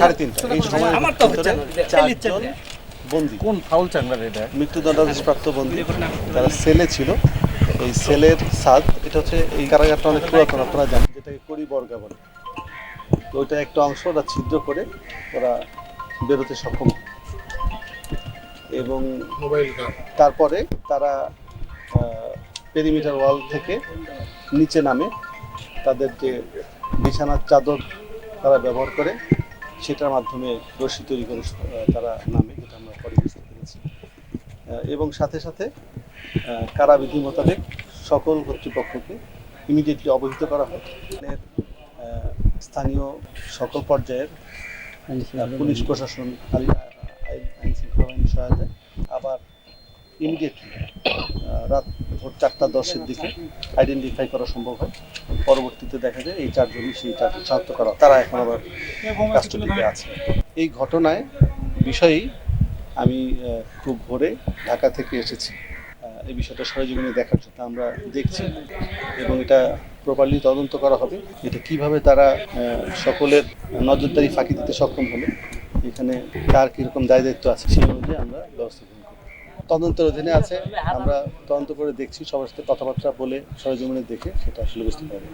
সাড়ে তিনটা। এই। চারজন বন্দি। কোন ফাউল চাংলার এটা? মৃত্যুদণ্ডাদেশপ্রাপ্ত বন্দী। তারা সেলে ছিল এই সেলের সাদ এটা হচ্ছে এই কারাগারটা অনেক পুরাতন আপনারা জানেন যেটাকে করি বর্গা বলে। ওইটা একটা অংশ ওরা ছিদ্র করে ওরা বেরোতে সক্ষম। এবং তারপরে তারা পেরিমিটার ওয়াল থেকে নিচে নামে। তাদের যে বিছানার চাদর তারা ব্যবহার করে। সেটার মাধ্যমে রশি তৈরি করে তারা নামে যেটা আমরা পরে বুঝতে পেরেছি। এবং সাথে সাথে কারাবিধি মোতাবেক সকল কর্তৃপক্ষকে ইমিডিয়েটলি অবহিত করা হয়। স্থানীয় সকল পর্যায়ের পুলিশ প্রশাসন আইন শৃঙ্খলা বাহিনীর সহায়তায় আবার ইমিডিয়েটলি রাত ভোর চারটা দশের দিকে আইডেন্টিফাই করা সম্ভব হয়। পরবর্তীতে দেখা যায় এই চারজনই সেই চারজন শনাক্ত করা, তারা এখন আবার কাস্টডিতে আছে। এই ঘটনায় বিষয়েই আমি খুব ভোরে ঢাকা থেকে এসেছি। এই বিষয়টা সরজীবনে দেখার জন্য আমরা দেখছি এবং এটা প্রপারলি তদন্ত করা হবে। এটা কীভাবে তারা সকলের নজরদারি ফাঁকি দিতে সক্ষম হলো, এখানে কার কীরকম দায় দায়িত্ব আছে, সেই অনুযায়ী আমরা ব্যবস্থা তদন্তের অধীনে আছে। আমরা তদন্ত করে দেখছি, সবার সাথে কথাবার্তা বলে সরজমিনে দেখে সেটা আসলে বুঝতে পারব।